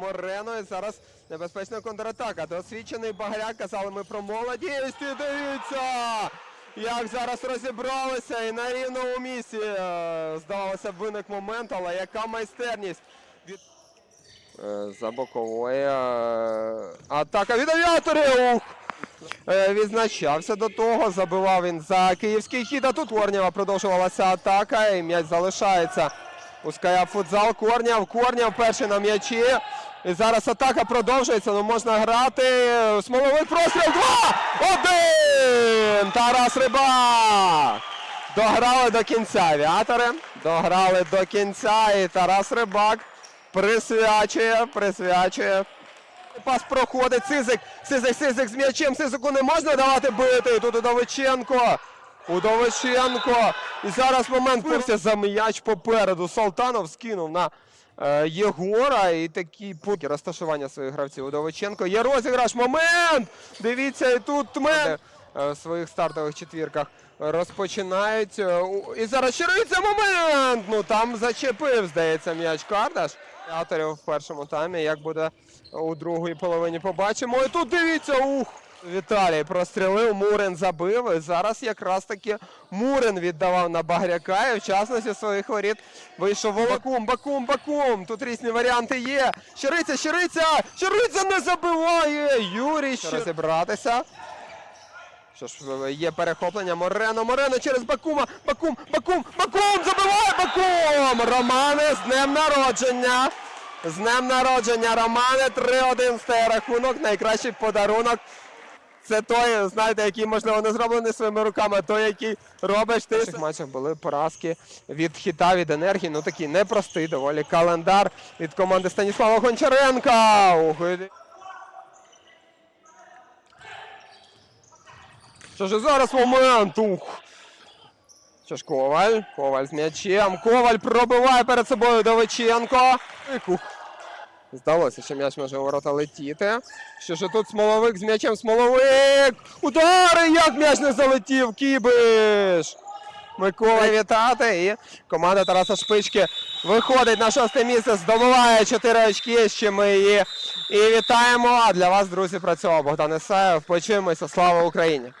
Морено. І зараз небезпечна контратака. Досвідчений Багряк. Казали ми про молодість. І дивіться! Як зараз розібралися і на рівному місці. е, Здавалося, б, виник момент, але яка майстерність від Е, за бокової е, атака від авіаторів. Ух! Відзначався до того, забивав він за київський хід, а тут Корнєва продовжувалася атака і м'яч залишається у Ская футзал. Корнєв, Корнєв перший на м'ячі. І зараз атака продовжується, ну можна грати. Смоловий простріл. Два! Один! Тарас Рибак! Дограли до кінця авіатори. Дограли до кінця і Тарас Рибак присвячує, присвячує. Пас проходить. Сизик, Сизик, Сизик з м'ячем. Сизику не можна давати бити. І Тут Удовиченко. Удовиченко. І зараз момент пився за м'яч попереду. Салтанов скинув на е, Єгора. І такі поки розташування своїх гравців. Удовиченко. Є розіграш. Момент! Дивіться, і тут тме е, в своїх стартових четвірках розпочинають. е, І зараз чериться момент! Ну там зачепив, здається, м'яч Кардаш. Авторів в першому таймі. Як буде у другій половині побачимо. І тут дивіться, ух! Віталій прострілив, Мурин забив. І зараз якраз таки Мурин віддавав на Багряка. І в частності своїх воріт вийшов Волокум, Бакум, Бакум. Тут різні варіанти є. Щириця, Щириця! Щириця не забиває! Юрій ще розібратися. Що ж, є перехоплення Морено, Морено через Бакума, Бакум, Бакум, Бакум, забиває Бакум! Романе з днем народження! З днем народження, Романе, 3-1 стає рахунок, найкращий подарунок. Це той, знаєте, який, можливо, не зроблений своїми руками, а той, який робиш ти. В цих матчах були поразки від хіта, від енергії. Ну такий непростий доволі календар від команди Станіслава Гончаренка. Що ж зараз момент? Ух. Що ж Коваль? Коваль з м'ячем. Коваль пробиває перед собою Довиченко. Ух. Здалося, що м'яч може у ворота летіти. Що ж тут Смоловик з м'ячем Смоловик! Удари! Як м'яч не залетів! Кібиш! Микола вітати і команда Тараса Шпички виходить на шосте місце, здобуває 4 очки, чим ми її і вітаємо. А для вас, друзі, працював Богдан Ісаєв. Почуємося. Слава Україні!